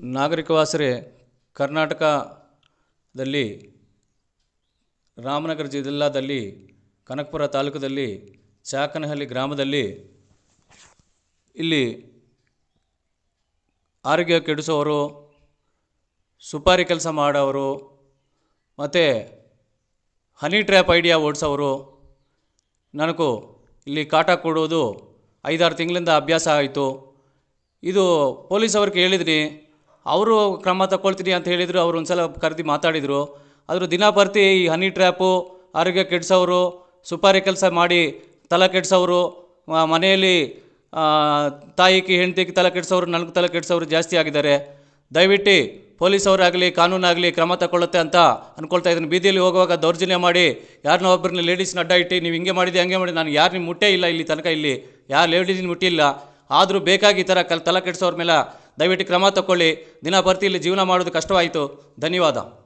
ನಾಗರಿಕವಾಸರೆ ಕರ್ನಾಟಕದಲ್ಲಿ, ರಾಮನಗರ ಜಿಲ್ಲಾದಲ್ಲಿ, ಕನಕಪುರ ತಾಲೂಕದಲ್ಲಿ, ಚಾಕನಹಳ್ಳಿ ಗ್ರಾಮದಲ್ಲಿ ಇಲ್ಲಿ ಆರೋಗ್ಯ ಕೆಡಿಸೋರು ಸುಪಾರಿ ಕೆಲಸ ಮಾಡೋರು ಮತ್ತು ಹನಿ ಟ್ರ್ಯಾಪ್ ಐಡಿಯಾ ಓಡಿಸೋರು ನನಗೂ ಇಲ್ಲಿ ಕಾಟ ಕೊಡೋದು ಐದಾರು ತಿಂಗಳಿಂದ ಅಭ್ಯಾಸ ಆಯಿತು. ಇದು ಪೊಲೀಸ್ ಅವ್ರಿಗೆ ಹೇಳಿದ್ನಿ ಅವರು ಕ್ರಮ ತಗೊಳ್ತೀನಿ ಅಂತ ಹೇಳಿದರು, ಅವರು ಒಂದು ಸಲ ಕರೆದು ಮಾತಾಡಿದರು. ಆದರೂ ದಿನ ಈ ಹನಿ ಟ್ರ್ಯಾಪು, ಆರೋಗ್ಯ ಕೆಡಿಸೋರು ಸುಪಾರಿ ಕೆಲಸ ಮಾಡಿ ತಲೆ ಕೆಡಿಸೋರು ಮನೆಯಲ್ಲಿ ತಾಯಿಗೆ ಹೆಂಡತಿಗೆ ತಲೆ ಕೆಡಿಸೋರು ನನಗೆ ತಲೆ ಕೆಡಿಸೋರು ಜಾಸ್ತಿ ಆಗಿದ್ದಾರೆ. ದಯವಿಟ್ಟು ಪೊಲೀಸವರಾಗಲಿ, ಕಾನೂನಾಗಲಿ ಕ್ರಮ ತಗೊಳ್ಳುತ್ತೆ ಅಂತ ಅಂದ್ಕೊಳ್ತಾ ಇದ್ದೀನಿ. ಬೀದಿಯಲ್ಲಿ ಹೋಗುವಾಗ ದೌರ್ಜನ್ಯ ಮಾಡಿ ಯಾರನ್ನೋ ಒಬ್ಬರನ್ನ ಲೇಡೀಸ್ನ ಅಡ್ಡ ಇಟ್ಟು, ನೀವು ಹಿಂಗೆ ಮಾಡಿದೆ ಹಂಗೆ ಮಾಡಿ ನಾನು ಯಾರನ್ನ ಮುಟ್ಟೇ ಇಲ್ಲ ಇಲ್ಲಿ ತನಕ ಇಲ್ಲಿ. ಯಾರು ಲೇಡೀಸ್ನ ಮುಟ್ಟಿಲ್ಲ. ಆದರೂ ಬೇಕಾಗಿ ಈ ಥರ ಕಲ್, ತಲೆ ಕೆಡಿಸೋರ ಮೇಲೆ ದಯವಿಟ್ಟು ಕ್ರಮ ತಗೊಳ್ಳಿ ದಿನ ಬರ್ತಿ ಇಲ್ಲಿ ಜೀವನ ಮಾಡೋದು ಕಷ್ಟವಾಯಿತು. ಧನ್ಯವಾದ.